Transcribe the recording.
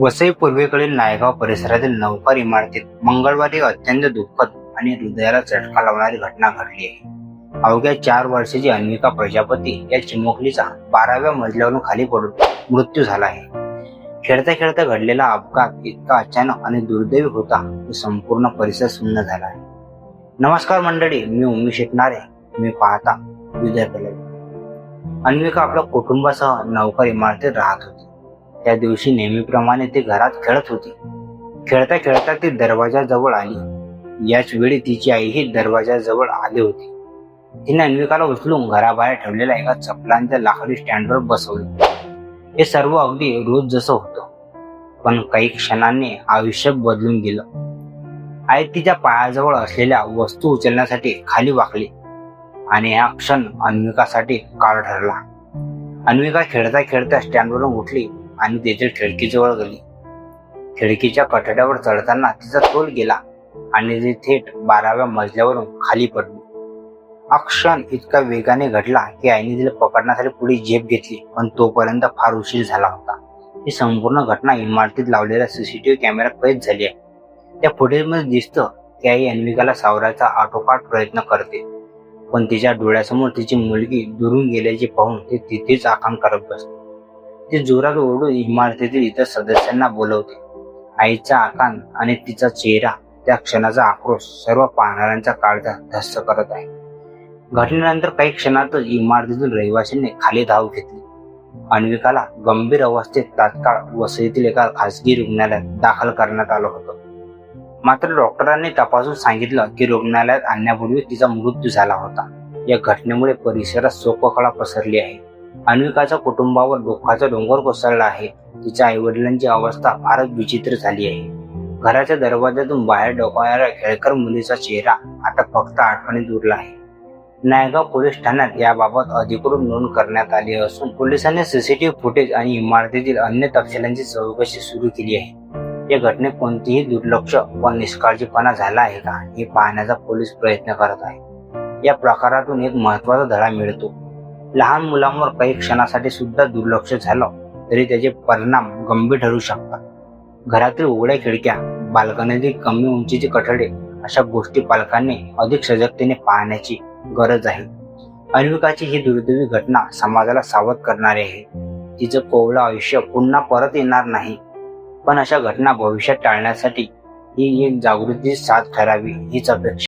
वसई पूर्वेकडील नायगाव परिसरातील नौकार इमारतीत मंगळवारी अत्यंत दुःखद आणि हृदयाला चटका लावणारी घटना घडली आहे. अवघ्या चार वर्षाची अन्विका प्रजापती या चिमुकलीचा बाराव्या मजल्यावरून खाली पडून मृत्यू झाला आहे. खेळता खेळता घडलेला अपघात इतका अचानक आणि दुर्दैवी होता की संपूर्ण परिसर सुन्न झाला आहे. नमस्कार मंडळी मी उमेश शिकणारे मी पाहता विद्यार्थी अन्विका आपल्या कुटुंबासह नौकर इमारतीत राहत होती. त्या दिवशी नेहमीप्रमाणे ती घरात खेळत होती. खेळता खेळता ती दरवाजाजवळ आली. याच वेळी तिची आईही दरवाजाजवळ आली होती. तिने अन्विकाला उचलून घराबाहेर ठेवलेल्या एका चपलांच्या लाकडी स्टँडवर बसवलं. हे सर्व अगदी रोज जसं होतं. पण काही क्षणांनी आयुष्य बदलून गेलं. आई तिच्या पायाजवळ असलेल्या वस्तू उचलण्यासाठी खाली वाकली आणि हा क्षण अन्विकासाठी काळ ठरला. अन्विका खेळता खेळता स्टँडवरून उठली. आणि तेथील खिडकीजवळ गेली. खिडकीच्या कठड्यावर चढताना तिचा तोल गेला आणि ती थेट बाराव्या मजल्यावरून खाली पडली. हा क्षण इतका वेगाने घडला की आईने तिला पकडण्यासाठी पुढे झेप घेतली पण तोपर्यंत फार उशीर झाला होता. ही संपूर्ण घटना इमारतीत लावलेल्या सीसीटीव्ही कॅमेऱ्यात कैद झाली आहे. त्या फुटेजमध्ये दिसतं की आई अन्विकाला सावरायचा आटोपाट प्रयत्न करते पण तिच्या डोळ्यासमोर तिची मुलगी दुरून गेल्याचे पाहून ते तिथेच आकाम करत बसते. ती जोरात ओरडून इमारतीतील इतर सदस्यांना बोलवते. आईचा आकांत आणि तिचा चेहरा त्या क्षणाचा आक्रोश सर्व पाहणाऱ्यांचा काळजा धस्त करत आहे. घटनेनंतर काही क्षणातच इमारतीतील रहिवाशांनी खाली धाव घेतली. अन्विकाला गंभीर अवस्थेत तात्काळ वसईतील एका खासगी रुग्णालयात दाखल करण्यात आलं होतं. मात्र डॉक्टरांनी तपासून सांगितलं की रुग्णालयात आणण्यापूर्वी तिचा मृत्यू झाला होता. या घटनेमुळे परिसरात शोककळा पसरली आहे. अन्विकाच्या कुटुंबावर दुःखाचा डोंगर कोसळला आहे. तिच्या आईवडिलांची अवस्था फारच विचित्र झाली आहे. घराच्या दरवाजातून बाहेर डोकावणाऱ्या खेळकर मुलीचा चेहरा आता फक्त आठवणीत उरला आहे. नायगाव पोलीस ठाण्यात याबाबत अधिकृत नोंद करण्यात आली असून पोलिसांनी सीसीटीव्ही फुटेज आणि इमारतीतील अन्य तपशिलांची चौकशी सुरू केली आहे. या घटनेत कोणतीही दुर्लक्ष व निष्काळजीपणा झाला आहे का हे पाहण्याचा पोलीस प्रयत्न करत आहे. या प्रकारातून एक महत्त्वाचा धडा मिळतो. लहान मुलांवर काही क्षणासाठी सुद्धा दुर्लक्ष झालं तरी त्याचे परिणाम गंभीर ठरू शकतात. घरातील उघड्या खिडक्या बाल्कनीतील कमी उंचीचे कठडे अशा गोष्टी पालकांनी अधिक सजगतेने पाहण्याची गरज आहे. अन्विकाची ही दुर्दैवी घटना समाजाला सावध करणारी आहे. तिचं कोवळं आयुष्य पुन्हा परत येणार नाही. पण अशा घटना भविष्यात टाळण्यासाठी ही एक जागृती साथ ठरावी हीच अपेक्षा